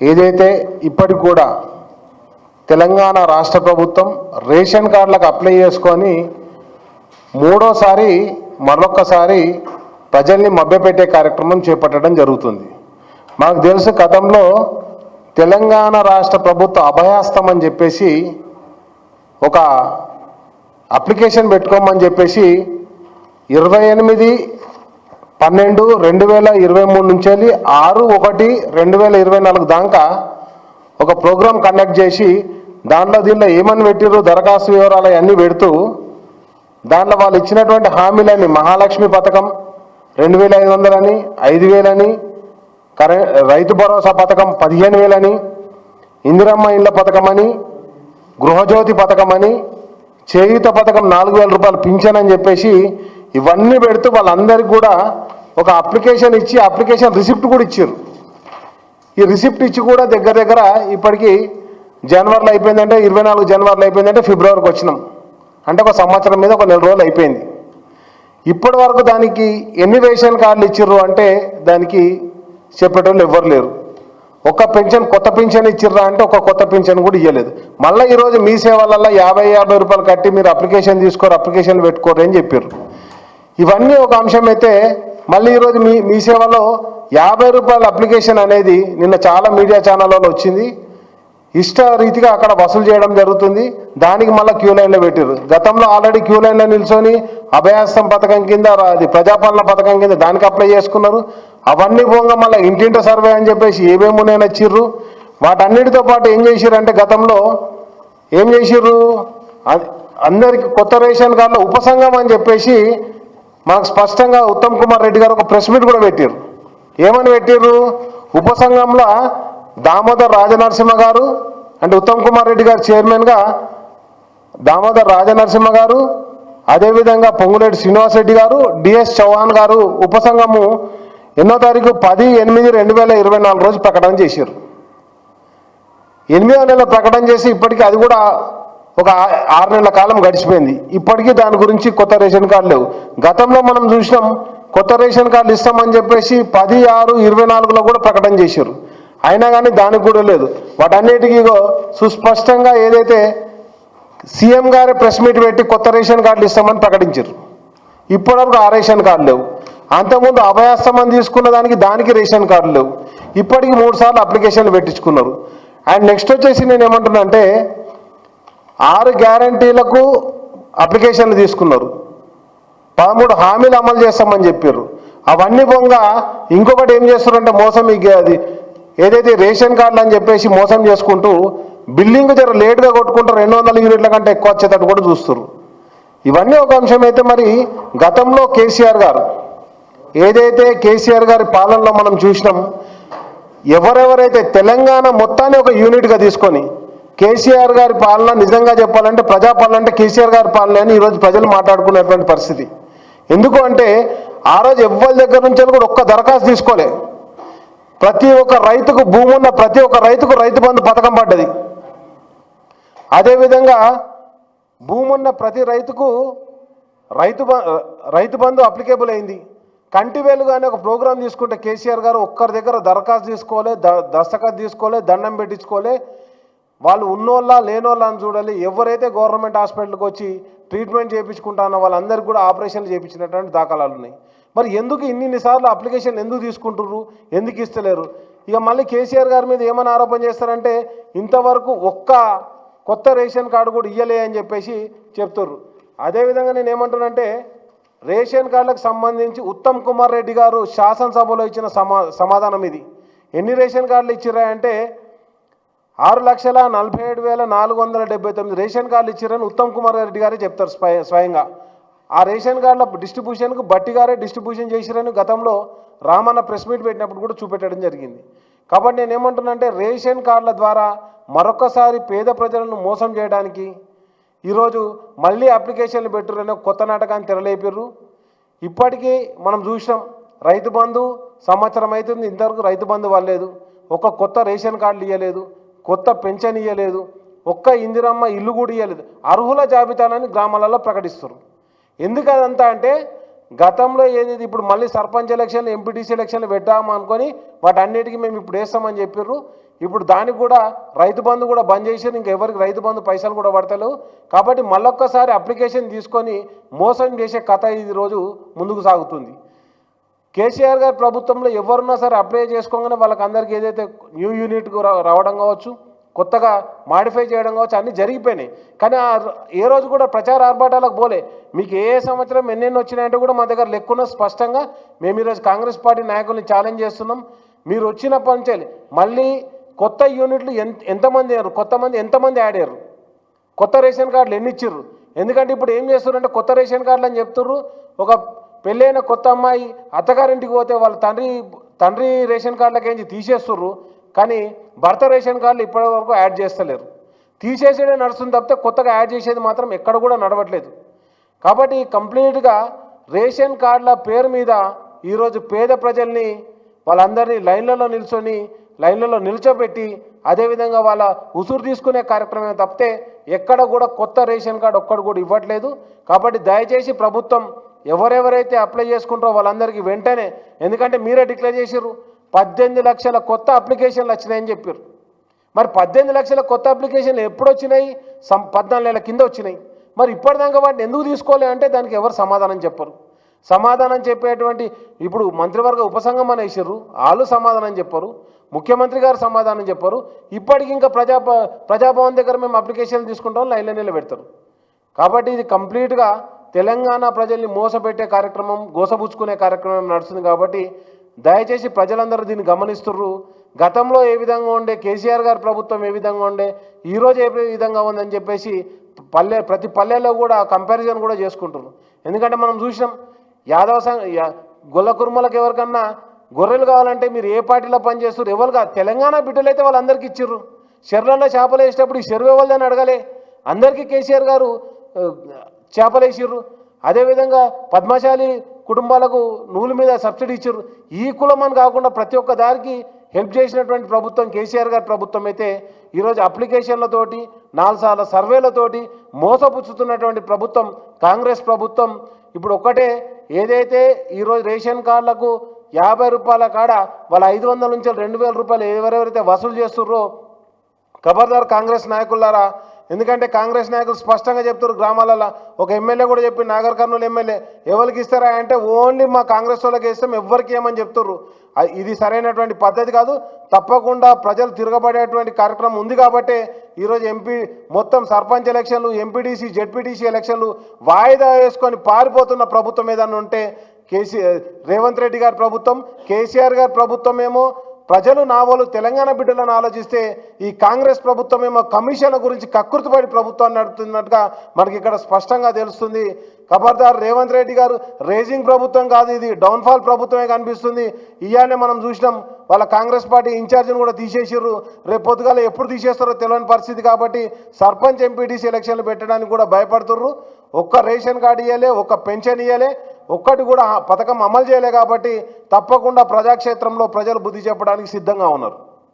ఏదైతే ఇప్పటికి కూడా తెలంగాణ రాష్ట్ర ప్రభుత్వం రేషన్ కార్డులకు అప్లై చేసుకొని మూడోసారి మరొక్కసారి ప్రజల్ని మభ్యపెట్టే కార్యక్రమం చేపట్టడం జరుగుతుంది. మాకు తెలుసు గతంలో తెలంగాణ రాష్ట్ర ప్రభుత్వ అభయాస్తం అని చెప్పేసి ఒక అప్లికేషన్ పెట్టుకోమని చెప్పేసి ఇరవై ఎనిమిది పన్నెండు రెండు వేల ఇరవై మూడు నుంచి వెళ్ళి ఆరు ఒకటి రెండు వేల ఇరవై నాలుగు దాకా ఒక ప్రోగ్రాం కండక్ట్ చేసి దాంట్లో దీనిలో ఏమని పెట్టిర్రు దరఖాస్తు వివరాలు అన్నీ పెడుతూ దాంట్లో వాళ్ళు ఇచ్చినటువంటి హామీలని మహాలక్ష్మి పథకం రెండు వేల ఐదు వందలని ఐదు వేలని కరె రైతు భరోసా పథకం పదిహేను వేలని ఇందిరమ్మ ఇళ్ళ పథకం అని గృహజ్యోతి పథకం అని చేయుత పథకం నాలుగు వేల రూపాయలు పింఛన్ అని చెప్పేసి ఇవన్నీ పెడుతూ వాళ్ళందరికీ కూడా ఒక అప్లికేషన్ ఇచ్చి అప్లికేషన్ రిసిప్ట్ కూడా ఇచ్చారు. ఈ రిసిప్ట్ ఇచ్చి కూడా దగ్గర దగ్గర ఇప్పటికీ జనవరిలో అయిపోయిందంటే ఇరవై నాలుగు జనవరిలో అయిపోయిందంటే ఫిబ్రవరికి వచ్చినాం. అంటే ఒక సంవత్సరం మీద ఒక నెల రోజులు అయిపోయింది. ఇప్పటి వరకు దానికి ఎన్ని రేషన్ కార్డులు ఇచ్చిర్రు అంటే దానికి చెప్పేటోళ్ళు ఎవ్వరు లేరు. ఒక పెన్షన్ కొత్త పెన్షన్ ఇచ్చిర్రా అంటే ఒక కొత్త పెన్షన్ కూడా ఇవ్వలేదు మళ్ళీ ఈరోజు మీ సేవలలో యాభై యాభై రూపాయలు కట్టి మీరు అప్లికేషన్ తీసుకోరు అప్లికేషన్ పెట్టుకోరు అని చెప్పారు ఇవన్నీ ఒక అంశం అయితే మళ్ళీ ఈరోజు మీ మీ సేవలో యాభై రూపాయల అప్లికేషన్ అనేది నిన్న చాలా మీడియా ఛానళ్ళలో వచ్చింది. ఇష్ట రీతిగా అక్కడ వసూలు చేయడం జరుగుతుంది. దానికి మళ్ళీ క్యూ లైన్లో పెట్టారు గతంలో ఆల్రెడీ క్యూ లైన్లో నిల్చొని అభయాస్తం పథకం కింద అది ప్రజాపాలన పథకం కింద దానికి అప్లై చేసుకున్నారు. అవన్నీ పోగా మళ్ళీ ఇంటింటి సర్వే అని చెప్పేసి ఏమేమి ఉన్నాయని వచ్చిర్రు. వాటన్నిటితో పాటు ఏం చేసిరంటే అంటే గతంలో ఏం చేసిర్రు? అందరికి కొత్త రేషన్ కార్డులో ఉపసంఘం అని చెప్పేసి మనకు స్పష్టంగా ఉత్తమ్ కుమార్ రెడ్డి గారు ఒక ప్రెస్ మీట్ కూడా పెట్టారు ఏమని పెట్టారు ఉపసంఘంలో దామోదర్ రాజనరసింహ గారు అంటే ఉత్తమ్ కుమార్ రెడ్డి గారు చైర్మన్గా దామోదర్ రాజనరసింహ గారు అదేవిధంగా పొంగులేటి శ్రీనివాస్ రెడ్డి గారు డిఎస్ చౌహాన్ గారు ఉపసంఘము ఎన్నో తారీఖు పది ఎనిమిది రెండు వేల ఇరవై నాలుగు రోజు ప్రకటన చేశారు ఎనిమిదో నెల ప్రకటన చేసి ఇప్పటికీ అది కూడా ఒక ఆరు నెలల కాలం గడిచిపోయింది. ఇప్పటికీ దాని గురించి కొత్త రేషన్ కార్డు లేవు. గతంలో మనం చూసినాం కొత్త రేషన్ కార్డులు ఇస్తామని చెప్పేసి పది ఆరు ఇరవై నాలుగులో కూడా ప్రకటన చేశారు. అయినా కానీ దానికి కూడా లేదు. వాటన్నిటికీ ఇగో సుస్పష్టంగా ఏదైతే సీఎం గారే ప్రెస్ మీట్ పెట్టి కొత్త రేషన్ కార్డులు ఇస్తామని ప్రకటించారు. ఇప్పటివరకు ఆ రేషన్ కార్డు లేవు. అంతకుముందు అభయాస్తమని తీసుకున్న దానికి దానికి రేషన్ కార్డు లేవు. ఇప్పటికి మూడు సార్లు అప్లికేషన్లు పెట్టించుకున్నారు. అండ్ నెక్స్ట్ వచ్చేసి నేను ఏమంటున్నా అంటే ఆరు గ్యారంటీలకు అప్లికేషన్లు తీసుకున్నారు. పదమూడు హామీలు అమలు చేస్తామని చెప్పారు అవన్నీ పొంగ ఇంకొకటి ఏం చేస్తారంటే మోసం ఈ అది ఏదైతే రేషన్ కార్డులు అని చెప్పేసి మోసం చేసుకుంటూ బిల్డింగ్ జర లేట్గా కొట్టుకుంటూ రెండు వందల యూనిట్ల కంటే ఎక్కువ వచ్చేటట్టు కూడా చూస్తారు ఇవన్నీ ఒక అంశం అయితే మరి గతంలో కేసీఆర్ గారు ఏదైతే కేసీఆర్ గారి పాలనలో మనం చూసినాం ఎవరెవరైతే తెలంగాణ మొత్తాన్ని ఒక యూనిట్గా తీసుకొని కేసీఆర్ గారి పాలన నిజంగా చెప్పాలంటే ప్రజాపాలన అంటే కేసీఆర్ గారి పాలన అని ఈరోజు ప్రజలు మాట్లాడుకునేటువంటి పరిస్థితి. ఎందుకు అంటే ఆ రోజు ఎవ్వరి దగ్గర నుంచి కూడా ఒక్క దరఖాస్తు తీసుకోలే. ప్రతి ఒక్క రైతుకు భూమి ఉన్న ప్రతి ఒక్క రైతుకు రైతు బంధు పథకం పడ్డది. అదేవిధంగా భూమి ఉన్న ప్రతి రైతుకు రైతు బ- రైతు బంధు అప్లికేబుల్ అయింది. కంటి వెలుగు ఒక ప్రోగ్రాం తీసుకుంటే కేసీఆర్ గారు ఒక్కరి దగ్గర దరఖాస్తు తీసుకోలే ద- దస్తఖత్ తీసుకోలే దండం పెట్టించుకోలే. వాళ్ళు ఉన్నోళ్ళ లేనోళ్ళ అని చూడాలి. ఎవరైతే గవర్నమెంట్ హాస్పిటల్కి వచ్చి ట్రీట్మెంట్ చేయించుకుంటానో వాళ్ళందరికీ కూడా ఆపరేషన్లు చేయించినటువంటి దాఖలాలు ఉన్నాయి. మరి ఎందుకు ఇన్నిసార్లు అప్లికేషన్ ఎందుకు తీసుకుంటుర్రు? ఎందుకు ఇస్తలేరు? ఇక మళ్ళీ కేసీఆర్ గారి మీద ఏమైనా ఆరోపణ చేస్తారంటే ఇంతవరకు ఒక్క కొత్త రేషన్ కార్డు కూడా ఇయ్యలే అని చెప్పేసి చెప్తుర్రు. అదేవిధంగా నేను ఏమంటున్నానంటే రేషన్ కార్డులకు సంబంధించి ఉత్తమ్ కుమార్ రెడ్డి గారు శాసనసభలో ఇచ్చిన సమా సమాధానం ఇది. ఎన్ని రేషన్ కార్డులు ఇచ్చిరా అంటే ఆరు లక్షల నలభై ఏడు వేల నాలుగు వందల డెబ్బై తొమ్మిది రేషన్ కార్డులు ఇచ్చారని ఉత్తమ్ కుమార్ రెడ్డి గారే చెప్తారు స్వయ స్వయంగా. ఆ రేషన్ కార్డుల డిస్ట్రిబ్యూషన్కు బట్టి గారే డిస్ట్రిబ్యూషన్ చేసిరని గతంలో రామన్న ప్రెస్ మీట్ పెట్టినప్పుడు కూడా చూపెట్టడం జరిగింది. కాబట్టి నేను ఏమంటున్నానంటే రేషన్ కార్డుల ద్వారా మరొకసారి పేద ప్రజలను మోసం చేయడానికి ఈరోజు మళ్ళీ అప్లికేషన్లు పెట్టురని కొత్త నాటకాన్ని తెరలేపారు ఇప్పటికీ మనం చూసినాం రైతు బంధు సంవత్సరం అవుతుంది ఇంతవరకు రైతు బంధు వాళ్ళలేదు. ఒక కొత్త రేషన్ కార్డులు ఇవ్వలేదు కొత్త పెన్షన్ ఇవ్వలేదు ఒక్క ఇందిరమ్మ ఇల్లు కూడా ఇవ్వలేదు అర్హుల జాబితానని గ్రామాలలో ప్రకటిస్తారు ఎందుకు అదంతా అంటే గతంలో ఏదైతే ఇప్పుడు మళ్ళీ సర్పంచ్ ఎలక్షన్లు ఎంపీటీసీ ఎలక్షన్లు పెట్టాము అనుకొని వాటన్నిటికీ మేము ఇప్పుడు వేస్తామని చెప్పారు ఇప్పుడు దానికి కూడా రైతు బంధు కూడా బంద్ చేశారు ఇంకా ఎవరికి రైతు బంధు పైసలు కూడా పడతలేవు. కాబట్టి మళ్ళొక్కసారి అప్లికేషన్ తీసుకొని మోసం చేసే కథ ఇది రోజు ముందుకు సాగుతుంది. కేసీఆర్ గారి ప్రభుత్వంలో ఎవరున్నా సరే అప్లై చేసుకోగానే వాళ్ళకి అందరికీ ఏదైతే న్యూ యూనిట్కు రా- రావడం కావచ్చు కొత్తగా మాడిఫై చేయడం కావచ్చు అన్నీ జరిగిపోయినాయి. కానీ ఆ ఏ రోజు కూడా ప్రచార ఆర్భాటాలకు పోలే. మీకు ఏ సంవత్సరం ఎన్నెన్ని వచ్చినాయంటే కూడా మా దగ్గర లెక్కున్న స్పష్టంగా మేము ఈరోజు కాంగ్రెస్ పార్టీ నాయకుల్ని ఛాలెంజ్ చేస్తున్నాం. మీరు వచ్చినప్పటి నుంచి మళ్ళీ కొత్త యూనిట్లు ఎంత ఎంతమంది అయ్యారు? కొత్త మంది ఎంతమంది యాడ్ అయ్యారు? కొత్త రేషన్ కార్డులు ఎన్ని ఇచ్చారు ఎందుకంటే ఇప్పుడు ఏం చేస్తున్నారంటే కొత్త రేషన్ కార్డులు అని చెప్తుర్రు. ఒక పెళ్ళైన కొత్త అమ్మాయి అత్తగారింటికి పోతే వాళ్ళ తండ్రి తండ్రి రేషన్ కార్డులకేంచి తీసేస్తుర్రు కానీ భర్త రేషన్ కార్డులు ఇప్పటి వరకు యాడ్ చేస్తలేరు. తీసేసేదే నడుస్తుంది తప్పితే కొత్తగా యాడ్ చేసేది మాత్రం ఎక్కడ కూడా నడవట్లేదు. కాబట్టి కంప్లీట్గా రేషన్ కార్డుల పేరు మీద ఈరోజు పేద ప్రజల్ని వాళ్ళందరినీ లైన్లలో నిల్చొని లైన్లలో నిల్చోబెట్టి అదేవిధంగా వాళ్ళ ఉసురు తీసుకునే కార్యక్రమం తప్పితే ఎక్కడ కూడా కొత్త రేషన్ కార్డు ఒక్కడు కూడా ఇవ్వట్లేదు. కాబట్టి దయచేసి ప్రభుత్వం ఎవరెవరైతే అప్లై చేసుకుంటారో వాళ్ళందరికీ వెంటనే ఎందుకంటే మీరే డిక్లేర్ చేసిర్రు పద్దెనిమిది లక్షల కొత్త అప్లికేషన్లు వచ్చినాయని చెప్పారు మరి పద్దెనిమిది లక్షల కొత్త అప్లికేషన్లు ఎప్పుడు వచ్చినాయి సం పద్నాలుగు నెలల కింద వచ్చినాయి. మరి ఇప్పటిదాకా వాటిని ఎందుకు తీసుకోలే అంటే దానికి ఎవరు సమాధానం చెప్పరు. సమాధానం చెప్పేటువంటి ఇప్పుడు మంత్రివర్గ ఉపసంగమని అనేసారు వాళ్ళు సమాధానం చెప్పరు ముఖ్యమంత్రి గారు సమాధానం చెప్పరు. ఇప్పటికి ఇంకా ప్రజా ప్రజాభవన్ దగ్గర మేము అప్లికేషన్లు తీసుకుంటాం లైన్లో నిలబెడతారు. కాబట్టి ఇది కంప్లీట్గా తెలంగాణ ప్రజల్ని మోసపెట్టే కార్యక్రమం గోసపుచ్చుకునే కార్యక్రమం నడుస్తుంది కాబట్టి దయచేసి ప్రజలందరూ దీన్ని గమనిస్తుర్రు. గతంలో ఏ విధంగా ఉండే కేసీఆర్ గారి ప్రభుత్వం ఏ విధంగా ఉండే ఈరోజు ఏ విధంగా ఉందని చెప్పేసి పల్లె ప్రతి పల్లెల్లో కూడా కంపారిజన్ కూడా చేసుకుంటున్నారు ఎందుకంటే మనం చూసినాం యాదవ సంఘ యా- గొల్ల కుర్మలకు ఎవరికన్నా గొర్రెలు కావాలంటే మీరు ఏ పార్టీలో పనిచేస్తారు ఎవరు కాదు తెలంగాణ బిడ్డలైతే వాళ్ళందరికీ ఇచ్చిర్రు. చెర్లలో చేపలు వేసేటప్పుడు ఈ చెరువు ఎవరిదని అడగలే. అందరికీ కేసీఆర్ గారు ఆ, అదేవిధంగా పద్మశాలి కుటుంబాలకు నూలు మీద సబ్సిడీ ఇచ్చారు ఈ కులం అని కాకుండా ప్రతి ఒక్క దానికి హెల్ప్ చేసినటువంటి ప్రభుత్వం కేసీఆర్ గారి ప్రభుత్వం అయితే ఈరోజు అప్లికేషన్లతోటి నాలుగు సార్ల సర్వేలతోటి మోసపుచ్చుతున్నటువంటి ప్రభుత్వం కాంగ్రెస్ ప్రభుత్వం. ఇప్పుడు ఒక్కటే ఏదైతే ఈరోజు రేషన్ కార్డులకు యాభై రూపాయల కాడ వాళ్ళ ఐదు వందల నుంచి రెండు వేల రూపాయలు ఎవరెవరైతే వసూలు చేస్తుర్రో ఖబర్దార్ కాంగ్రెస్ నాయకులారా ఎందుకంటే కాంగ్రెస్ నాయకులు స్పష్టంగా చెప్తారు గ్రామాలలో. ఒక ఎమ్మెల్యే కూడా చెప్పి నాగర్ కర్నూలు ఎమ్మెల్యే ఎవరికి ఇస్తారా అంటే ఓన్లీ మా కాంగ్రెస్ వాళ్ళకి ఇస్తాం ఎవ్వరికి ఏమని చెప్తుర్రు ఇది సరైనటువంటి పద్ధతి కాదు. తప్పకుండా ప్రజలు తిరగబడేటువంటి కార్యక్రమం ఉంది కాబట్టి ఈరోజు ఎంపీ మొత్తం సర్పంచ్ ఎలక్షన్లు ఎంపీటీసీ జెడ్పీటీసీ ఎలక్షన్లు వాయిదా వేసుకొని పారిపోతున్న ప్రభుత్వం ఏదన్నా ఉంటే కేసీ రేవంత్ రెడ్డి గారి ప్రభుత్వం కేసీఆర్ గారి ప్రభుత్వం ఏమో ప్రజలు నావలు తెలంగాణ బిడ్డలను ఆలోచిస్తే ఈ కాంగ్రెస్ ప్రభుత్వం ఏమో కమిషన్ల గురించి కకృతిపడి ప్రభుత్వాన్ని నడుపుతున్నట్టుగా మనకి ఇక్కడ స్పష్టంగా తెలుస్తుంది. ఖబర్దార్ రేవంత్ రెడ్డి గారు రేజింగ్ ప్రభుత్వం కాదు ఇది డౌన్ఫాల్ ప్రభుత్వమే కనిపిస్తుంది. ఇయానే మనం చూసినాం వాళ్ళ కాంగ్రెస్ పార్టీ ఇన్ఛార్జిని కూడా తీసేసిర్రు. రేపు పొద్దుగాల ఎప్పుడు తీసేస్తారో తెలియని పరిస్థితి కాబట్టి సర్పంచ్ ఎంపీటీసీ ఎలక్షన్లు పెట్టడానికి కూడా భయపడుతుర్రు. ఒక్క రేషన్ కార్డు ఇవ్వలే ఒక్క పెన్షన్ ఇవ్వలే ఒక్కటి కూడా పథకం అమలు చేయలే కాబట్టి తప్పకుండా ప్రజాక్షేత్రంలో ప్రజలు బుద్ధి చెప్పడానికి సిద్ధంగా ఉన్నారు.